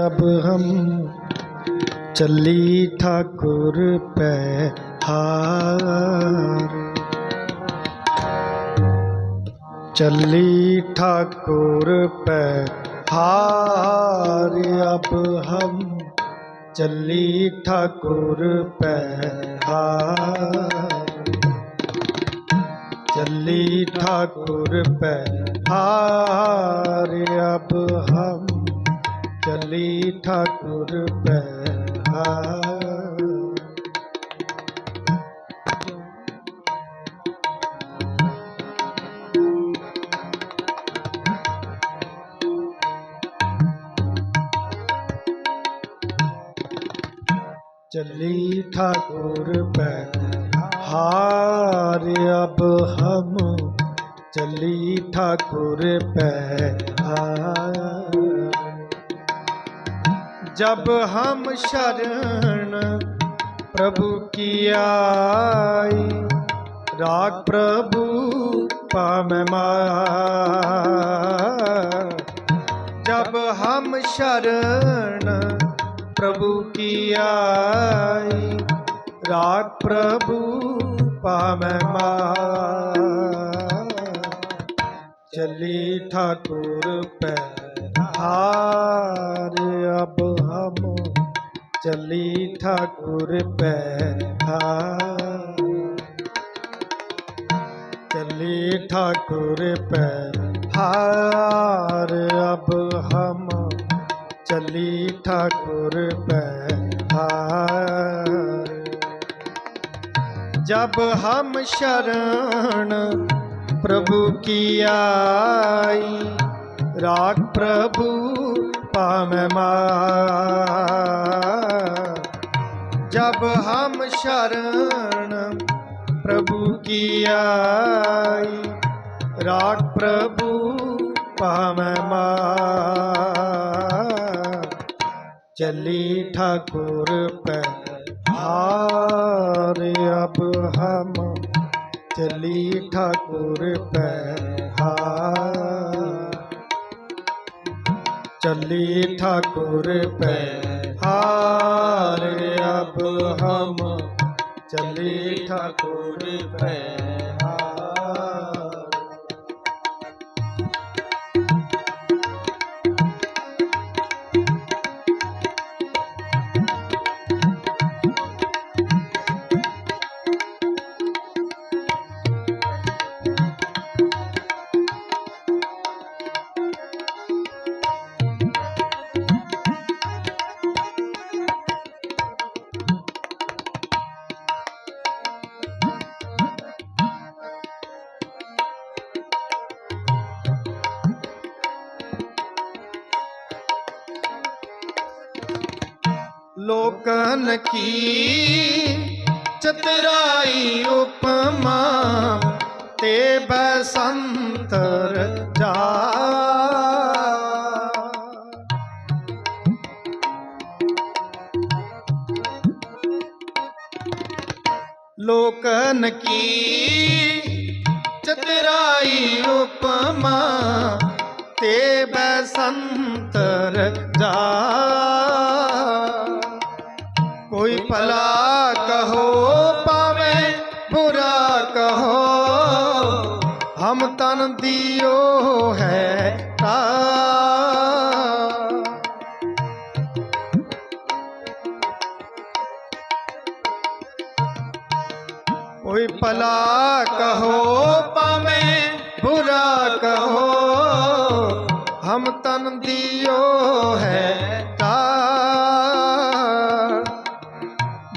अब हम चली ठाकुर पे हार। चली ठाकुर पे हार। अब हम चली ठाकुर पे हार। चली ठाकुर पे हार। अब ਕਾਲੀ ਠਾਕੁਰ ਚੱਲੀ ਠਾਕੁਰ ਪੈ ਹਾਰ ਅਬ ਹਮ ਚੱਲੀ ਠਾਕੁਰ ਪੈ ਹਾਰ जब हम शरण प्रभु की आई राग प्रभु पाम जब हम शरण प्रभु की आई राग प्रभु पाम चली ठाकुर पे हार अब हम चली ठाकुर पे हार चली ठाकुर पे हार अब हम चली ठाकुर पे हार जब हम शरण प्रभु की आई, राग प्रभु पाम जब हम शरण प्रभु की आई राग प्रभु पाम चली ठाकुर पे हार अब हम, चली ठाकुर पे हार। चली ठाकुर पे अब हम चले ठाकुर पे की चतराई उपमा ते बसंतर जा। लोकन की चतराई भला कहो पावे बुरा कहो। हम तन दियो है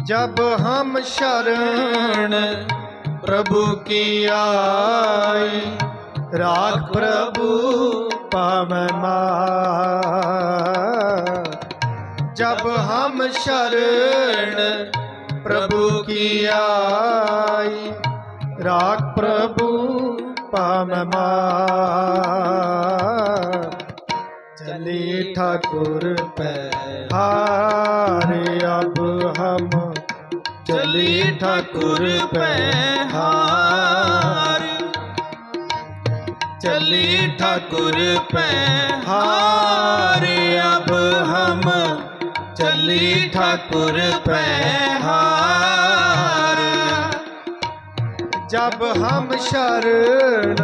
जब हम शरण प्रभु की आई राख प्रभु पावना जब हम शरण प्रभु की आई। राख प्रभु पावना चली ठाकुर पे हार, अब हम चली ठाकुर पे हार। चली ठाकुर पे हार, अब हम चली ठाकुर पे जब हम शरण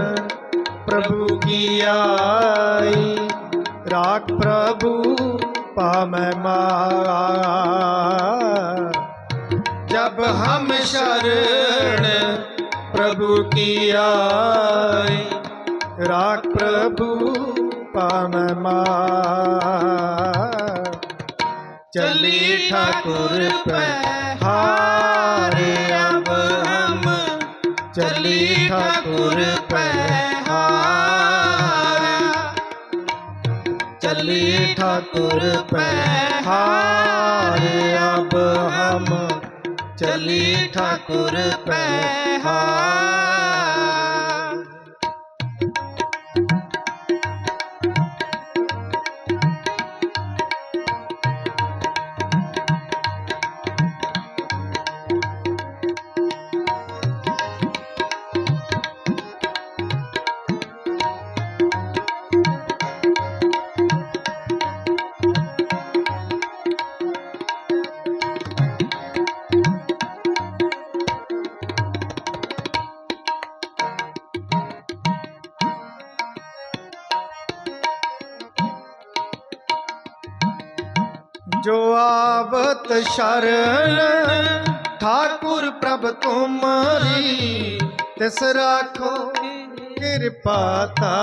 प्रभु की आई राग प्रभु पामै जब हम शरण प्रभु की आई राग प्रभु पामै मार। चली ठाकुर पे हार अब हम चली ठाकुर पे हार चली ठाकुर पे हार अब हम चली ठाकुर पे हार शरण। ठाकुर प्रभ तुम्हारी, तिस राखो कृपाता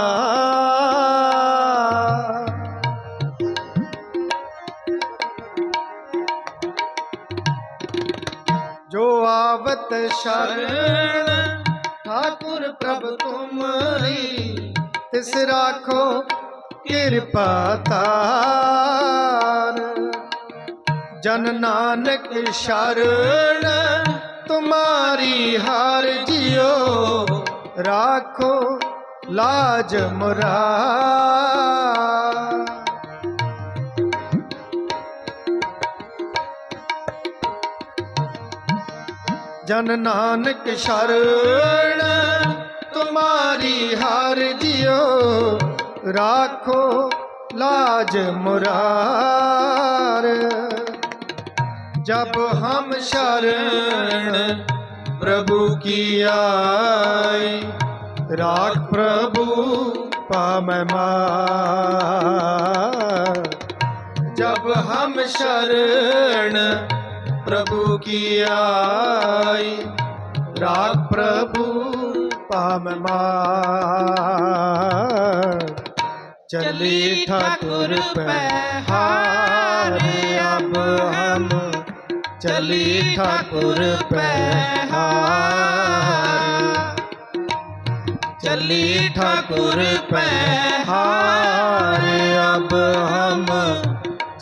जो आवत शरण। ठाकुर प्रभ तुम्हारी, तिस राखो कृपा तार ਜਨ ਨਾਨਕ ਸ਼ਰਣ ਤੁਮਾਰੀ ਹਰ ਜਿਓ ਰਾਖੋ ਲਾਜ ਮੁਰਾ। ਜਨ ਨਾਨਕ ਸ਼ਰਣ ਤੁਮਾਰੀ ਹਰ ਜਿਓ ਰਾਖੋ ਲਾਜ ਮੁਰਾਰ। जब हम शरण प्रभु की आई राख प्रभु पामै मार जब हम शरण प्रभु की आई राग प्रभु पाम मार चली ठाकुर पे चली ठाकुर पे चली ठाकुर पे हार अब हम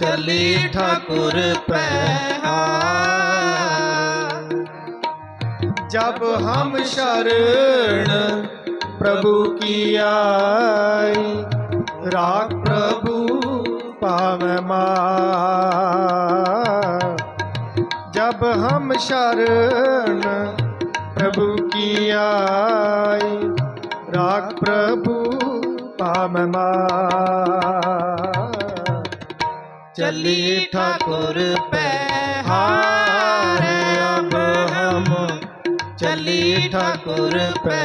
चली ठाकुर पे जब हम शरण प्रभु की आई राग प्रभु पावे मार हम शरण प्रभु की आई राग प्रभु पाम चली ठाकुर पे हार अब हम चली ठाकुर पे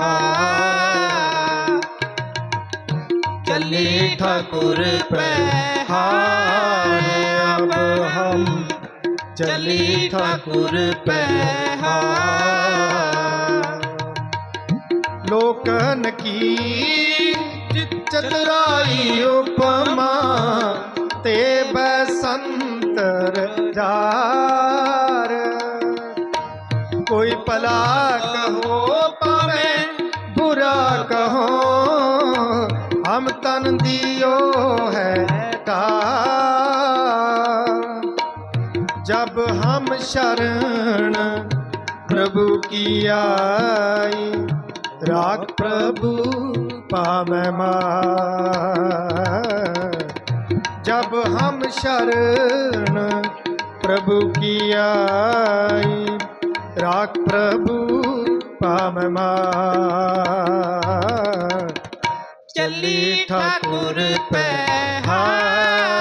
हार चली ठाकुर पे हार चली ठाकुर पे हार लोकन की चतुराई उपमा ते बसंतर जार कोई पला कहो पावे बुरा कहो हम तन दियो है तार शरण प्रभु की आई। राग प्रभु पामै जब हम शरण प्रभु की आई राग प्रभु पामै चली ठाकुर अब हम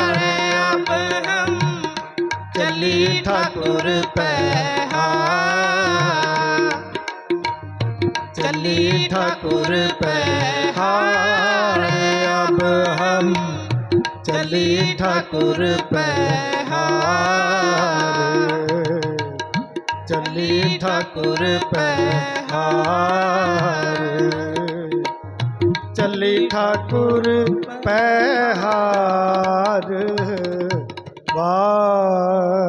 ਕਾਲੀ ਠਾਕੁਰ ਪਹਿਹਾ ਚੱਲੀ ਠਾਕੁਰ ਪਹਿਹਾਰ ਅਬ ਹਮ। ਚੱਲੀ ਠਾਕੁਰ ਪਹਿਹਾਰ ਚੱਲੀ ਠਾਕੁਰ ਪਹਿਹਾਰ ਚੱਲੀ ਠਾਕੁਰ ਪਹਿਹਾਰ ਵਾਹ।